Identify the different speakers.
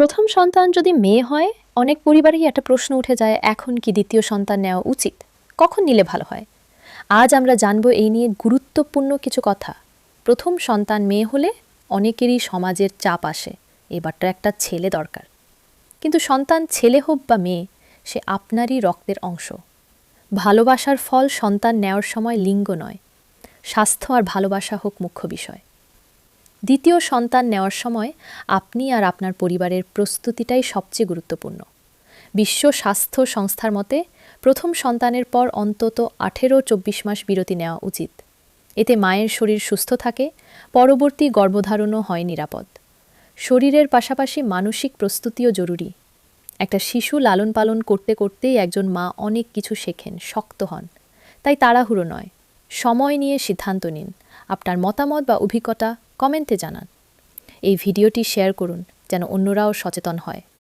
Speaker 1: প্রথম সন্তান যদি মেয়ে হয়, অনেক পরিবারেই একটা প্রশ্ন উঠে যায়, এখন কি দ্বিতীয় সন্তান নেওয়া উচিত? কখন নিলে ভালো হয়? আজ আমরা জানব এই নিয়ে গুরুত্বপূর্ণ কিছু কথা। প্রথম সন্তান মেয়ে হলে অনেকেরই সমাজের চাপ আসে এবারটা একটা ছেলে দরকার। কিন্তু সন্তান ছেলে হোক বা মেয়ে, সে আপনারই রক্তের অংশ। ভালোবাসার ফল সন্তান নেওয়ার সময় লিঙ্গ নয়। স্বাস্থ্য আর ভালোবাসা হোক মুখ্য বিষয়। দ্বিতীয় সন্তান নেওয়ার সময় আপনি আর আপনার পরিবারের প্রস্তুতিটাই সবচেয়ে গুরুত্বপূর্ণ। বিশ্ব স্বাস্থ্য সংস্থার মতে, প্রথম সন্তানের পর অন্তত আঠেরো চব্বিশ মাস বিরতি নেওয়া উচিত। এতে মায়ের শরীর সুস্থ থাকে, পরবর্তী গর্ভধারণও হয় নিরাপদ। শরীরের পাশাপাশি মানসিক প্রস্তুতিও জরুরি। একটা শিশু লালন পালন করতে করতেই একজন মা অনেক কিছু শেখেন, শক্ত হন। তাই তাড়াহুড়ো নয়। সময় নিয়ে সিদ্ধান্ত নিন। আপনার মতামত বা অভিজ্ঞতা কমেন্টে জানান। এই ভিডিওটি শেয়ার করুন যেন অন্যরাও সচেতন হয়।